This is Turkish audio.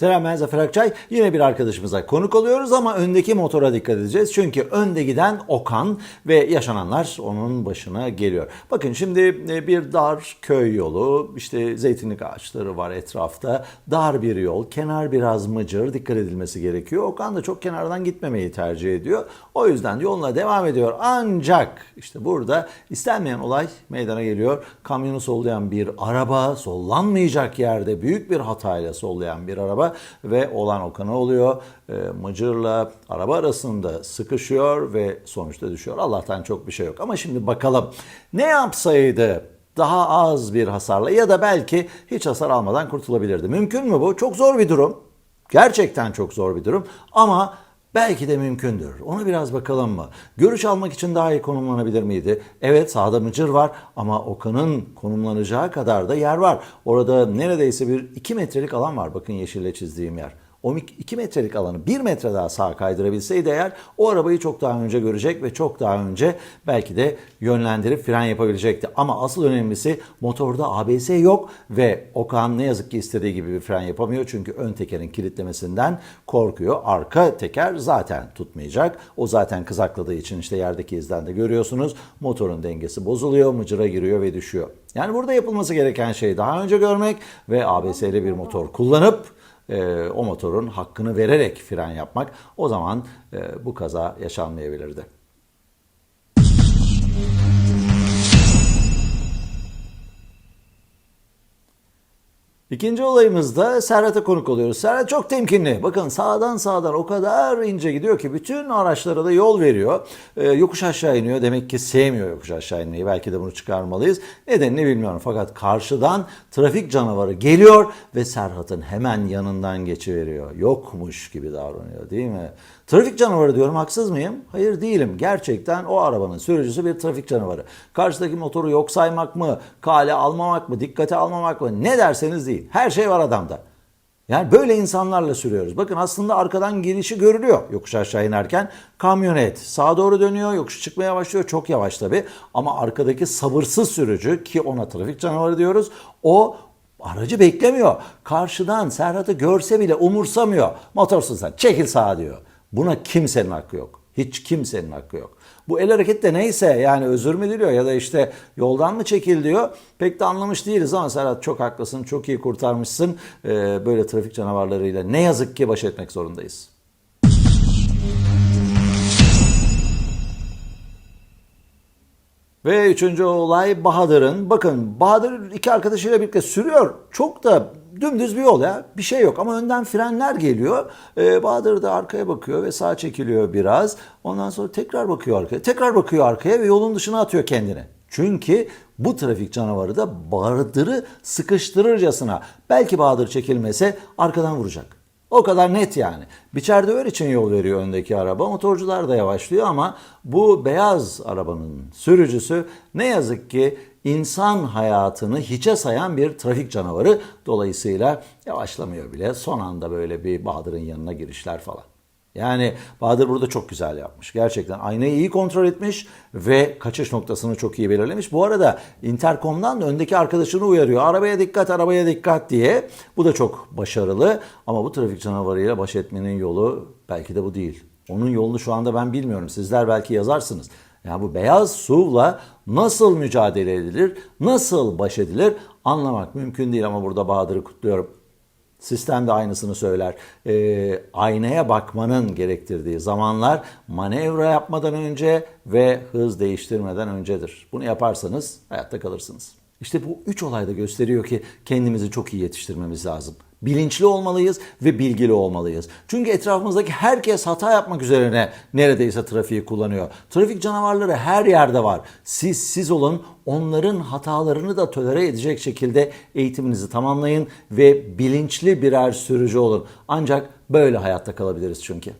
Selam ben Zafer Akçay. Yine bir arkadaşımıza konuk oluyoruz ama öndeki motora dikkat edeceğiz. Çünkü önde giden Okan ve yaşananlar onun başına geliyor. Bakın şimdi e, bir dar köy yolu, işte zeytinlik ağaçları var etrafta. Dar bir yol, kenar biraz mıcır, dikkat edilmesi gerekiyor. Okan da çok kenardan gitmemeyi tercih ediyor. O yüzden yoluna devam ediyor. Ancak işte burada istenmeyen olay meydana geliyor. Kamyonu sollayan bir araba, sollanmayacak yerde büyük bir hatayla sollayan bir araba ve olan Okan'a oluyor. E, Mıcır'la araba arasında sıkışıyor ve sonuçta düşüyor. Allah'tan çok bir şey yok. Ama şimdi bakalım ne yapsaydı daha az bir hasarla ya da belki hiç hasar almadan kurtulabilirdi. Mümkün mü bu? Çok zor bir durum. Gerçekten çok zor bir durum ama belki de mümkündür. Ona biraz bakalım mı? Görüş almak için daha iyi konumlanabilir miydi? Evet sağda Mıcır var ama Okan'ın konumlanacağı kadar da yer var. Orada neredeyse bir 2 metrelik alan var bakın yeşille çizdiğim yer. O 2 metrelik alanı 1 metre daha sağa kaydırabilseydi eğer o arabayı çok daha önce görecek ve çok daha önce belki de yönlendirip fren yapabilecekti. Ama asıl önemlisi motorda ABS yok ve Okan ne yazık ki istediği gibi bir fren yapamıyor. Çünkü ön tekerin kilitlemesinden korkuyor. Arka teker zaten tutmayacak. O zaten kızakladığı için işte yerdeki izden de görüyorsunuz. Motorun dengesi bozuluyor, mıcıra giriyor ve düşüyor. Yani burada yapılması gereken şey daha önce görmek ve ABS'li bir motor kullanıp e, o motorun hakkını vererek fren yapmak o zaman e, bu kaza yaşanmayabilirdi. İkinci olayımızda Serhat'a konuk oluyoruz. Serhat çok temkinli. Bakın sağdan sağdan o kadar ince gidiyor ki bütün araçlara da yol veriyor. Ee, yokuş aşağı iniyor. Demek ki sevmiyor yokuş aşağı inmeyi. Belki de bunu çıkarmalıyız. Nedenini bilmiyorum. Fakat karşıdan trafik canavarı geliyor ve Serhat'ın hemen yanından geçiveriyor. Yokmuş gibi davranıyor değil mi? Trafik canavarı diyorum haksız mıyım? Hayır değilim. Gerçekten o arabanın sürücüsü bir trafik canavarı. Karşıdaki motoru yok saymak mı, kale almamak mı, dikkate almamak mı ne derseniz değil. Her şey var adamda. Yani böyle insanlarla sürüyoruz. Bakın aslında arkadan gelişi görülüyor yokuş aşağı inerken. Kamyonet sağa doğru dönüyor, yokuş çıkmaya başlıyor. Çok yavaş tabii. Ama arkadaki sabırsız sürücü ki ona trafik canavarı diyoruz. O aracı beklemiyor. Karşıdan Serhat'ı görse bile umursamıyor. Motorsuz sen çekil sağa diyor. Buna kimsenin hakkı yok. Hiç kimsenin hakkı yok. Bu el hareketi de neyse yani özür mü diliyor ya da işte yoldan mı çekil diyor. Pek de anlamış değiliz ama Serhat çok haklısın, çok iyi kurtarmışsın. Ee, böyle trafik canavarlarıyla ne yazık ki baş etmek zorundayız. Ve üçüncü olay Bahadır'ın. Bakın Bahadır iki arkadaşıyla birlikte sürüyor. Çok da dümdüz bir yol ya. Bir şey yok ama önden frenler geliyor. Ee, Bahadır da arkaya bakıyor ve sağa çekiliyor biraz. Ondan sonra tekrar bakıyor arkaya. Tekrar bakıyor arkaya ve yolun dışına atıyor kendini. Çünkü bu trafik canavarı da Bahadır'ı sıkıştırırcasına belki Bahadır çekilmese arkadan vuracak. O kadar net yani. Biçer döver için yol veriyor öndeki araba. Motorcular da yavaşlıyor ama bu beyaz arabanın sürücüsü ne yazık ki insan hayatını hiçe sayan bir trafik canavarı. Dolayısıyla yavaşlamıyor bile. Son anda böyle bir Bahadır'ın yanına girişler falan. Yani Bahadır burada çok güzel yapmış. Gerçekten aynayı iyi kontrol etmiş ve kaçış noktasını çok iyi belirlemiş. Bu arada interkomdan da öndeki arkadaşını uyarıyor. Arabaya dikkat, arabaya dikkat diye. Bu da çok başarılı. Ama bu trafik canavarıyla baş etmenin yolu belki de bu değil. Onun yolunu şu anda ben bilmiyorum. Sizler belki yazarsınız. Yani bu beyaz SUV'la nasıl mücadele edilir, nasıl baş edilir anlamak mümkün değil ama burada Bahadır'ı kutluyorum. Sistem de aynısını söyler. E, aynaya bakmanın gerektirdiği zamanlar manevra yapmadan önce ve hız değiştirmeden öncedir. Bunu yaparsanız hayatta kalırsınız. İşte bu üç olayda gösteriyor ki kendimizi çok iyi yetiştirmemiz lazım. Bilinçli olmalıyız ve bilgili olmalıyız. Çünkü etrafımızdaki herkes hata yapmak üzerine neredeyse trafiği kullanıyor. Trafik canavarları her yerde var. Siz siz olun, onların hatalarını da tolere edecek şekilde eğitiminizi tamamlayın ve bilinçli birer sürücü olun. Ancak böyle hayatta kalabiliriz çünkü.